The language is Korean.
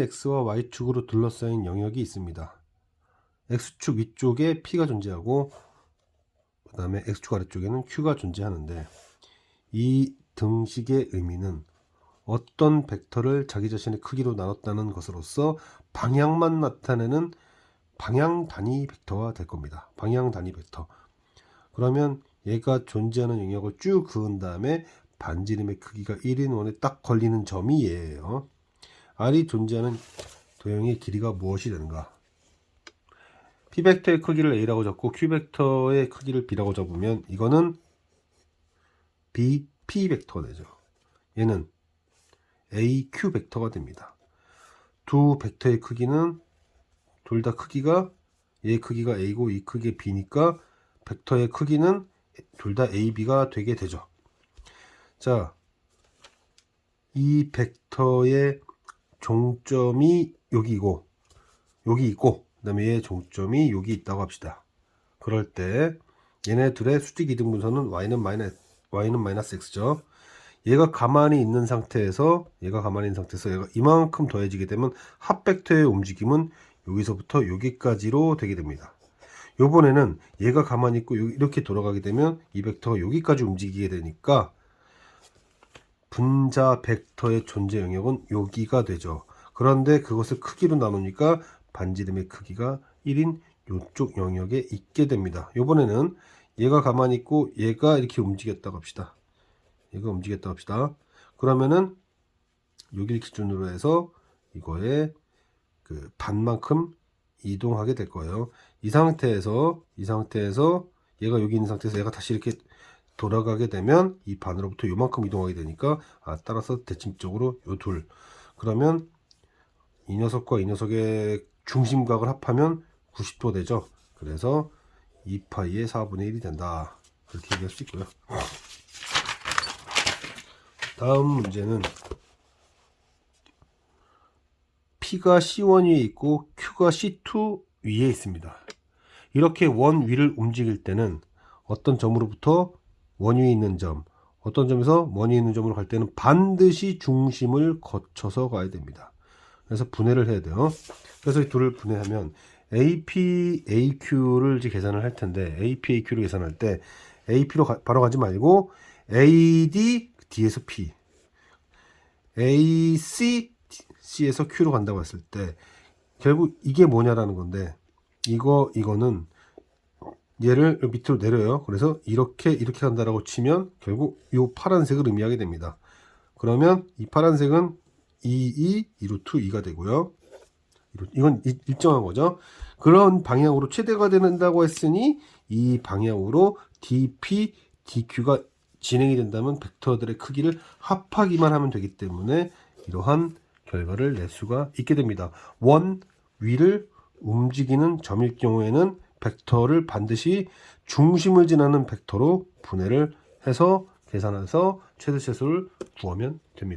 x와 y축으로 둘러싸인 영역이 있습니다. x축 위쪽에 p가 존재하고 그 다음에 x축 아래쪽에는 q가 존재하는데 이 등식의 의미는 어떤 벡터를 자기 자신의 크기로 나눴다는 것으로서 방향만 나타내는 방향 단위 벡터가 될 겁니다. 방향 단위 벡터. 그러면 얘가 존재하는 영역을 쭉 그은 다음에 반지름의 크기가 1인 원에 딱 걸리는 점이 얘예요. R이 존재하는 도형의 길이가 무엇이 되는가? P 벡터의 크기를 A라고 잡고 Q 벡터의 크기를 B라고 잡으면 이거는 B, P 벡터가 되죠. 얘는 A, Q 벡터가 됩니다. 두 벡터의 크기는 둘 다 크기가 얘 크기가 A고 이 크기가 B니까 벡터의 크기는 둘 다 A, B가 되게 되죠. 자, 이 벡터의 종점이 여기고 여기 있고 그 다음에 얘의 종점이 여기 있다고 합시다. 그럴 때 얘네 둘의 수직 이등 분선은 y는 마이너스 y는 마이너스 x죠. 얘가 가만히 있는 상태에서 얘가 가만히 있는 상태에서 얘가 이만큼 더해지게 되면 합 벡터의 움직임은 여기서부터 여기까지로 되게 됩니다. 요번에는 얘가 가만히 있고 이렇게 돌아가게 되면 이 벡터가 여기까지 움직이게 되니까 분자 벡터의 존재 영역은 여기가 되죠. 그런데 그것을 크기로 나누니까 반지름의 크기가 1인 이쪽 영역에 있게 됩니다. 요번에는 얘가 가만히 있고 얘가 이렇게 움직였다고 합시다. 얘가 움직였다고 합시다. 그러면은 여기를 기준으로 해서 이거에 그 반만큼 이동하게 될 거예요. 이 상태에서 이 상태에서 얘가 여기 있는 상태에서 얘가 다시 이렇게 돌아가게 되면 이 반으로부터 요만큼 이동하게 되니까 아 따라서 대칭적으로 요 둘 그러면 이 녀석과 이 녀석의 중심각을 합하면 90도 되죠. 그래서 2파이의 4분의 1이 된다. 그렇게 얘기할 수 있고요. 다음 문제는 P가 C1 위에 있고 Q가 C2 위에 있습니다. 이렇게 원 위를 움직일 때는 어떤 점으로부터 원 위에 있는 점, 어떤 점에서 원 위에 있는 점으로 갈 때는 반드시 중심을 거쳐서 가야 됩니다. 그래서 분해를 해야 돼요. 그래서 이 둘을 분해하면 AP, AQ를 이제 계산을 할 텐데 AP, AQ를 계산할 때 AP로 가- 바로 가지 말고 AD, D에서 P, AC, C에서 Q로 간다고 했을 때 결국 이게 뭐냐라는 건데 이거 이거는 얘를 밑으로 내려요. 그래서 이렇게 이렇게 간다라고 치면 결국 이 파란색을 의미하게 됩니다. 그러면 이 파란색은 2, 2, 2루트 2가 되고요. 이건 일- 일정한 거죠. 그런 방향으로 최대가 된다고 했으니 이 방향으로 dp, dq가 진행이 된다면 벡터들의 크기를 합하기만 하면 되기 때문에 이러한 결과를 낼 수가 있게 됩니다. 원 위를 움직이는 점일 경우에는 벡터를 반드시 중심을 지나는 벡터로 분해를 해서 계산해서 최대 최소를 구하면 됩니다.